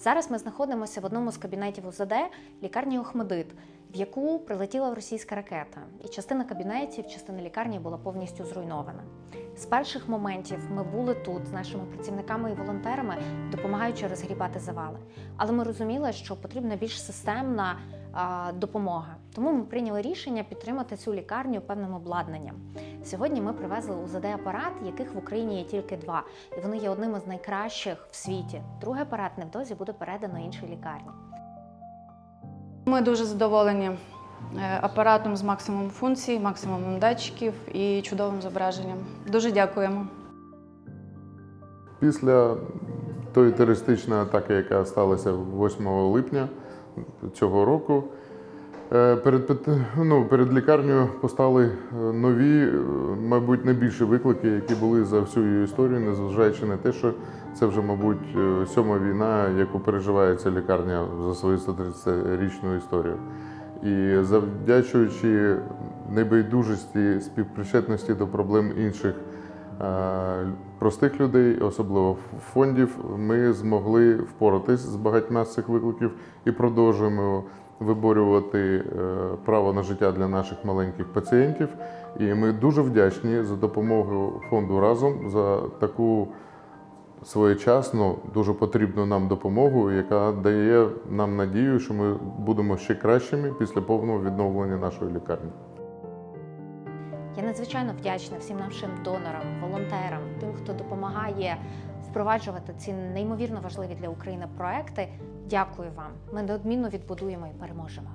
Зараз ми знаходимося в одному з кабінетів УЗД лікарні Охмедит, в яку прилетіла російська ракета, і частина кабінетів, частина лікарні була повністю зруйнована. З перших моментів ми були тут з нашими працівниками і волонтерами, допомагаючи розгрібати завали. Але ми розуміли, що потрібна більш системна допомога. Тому ми прийняли рішення підтримати цю лікарню певним обладнанням. Сьогодні ми привезли УЗД апарат, яких в Україні є тільки два, і вони є одним із найкращих в світі. Другий апарат невдовзі буде передано іншій лікарні. Ми дуже задоволені апаратом з максимумом функцій, максимумом датчиків і чудовим зображенням. Дуже дякуємо. Після тої терористичної атаки, яка сталася 8 липня цього року, е, перед, ну, перед лікарнею постали е, нові, е, мабуть, найбільші виклики, які були за всю її історію, незважаючи на те, що це вже, мабуть, е, сьома війна, яку переживає ця лікарня за свою 130-річну історію. І завдячуючи небайдужості, співпричетності до проблем інших е, простих людей, особливо фондів, ми змогли впоратись з багатьма з цих викликів і продовжуємо виборювати е, право на життя для наших маленьких пацієнтів. І ми дуже вдячні за допомогу фонду разом за таку своєчасну, дуже потрібну нам допомогу, яка дає нам надію, що ми будемо ще кращими після повного відновлення нашої лікарні. Я надзвичайно вдячна всім нашим донорам, волонтерам, тим, хто допомагає впроваджувати ці неймовірно важливі для України проекти. Дякую вам. Ми неодмінно відбудуємо і переможемо.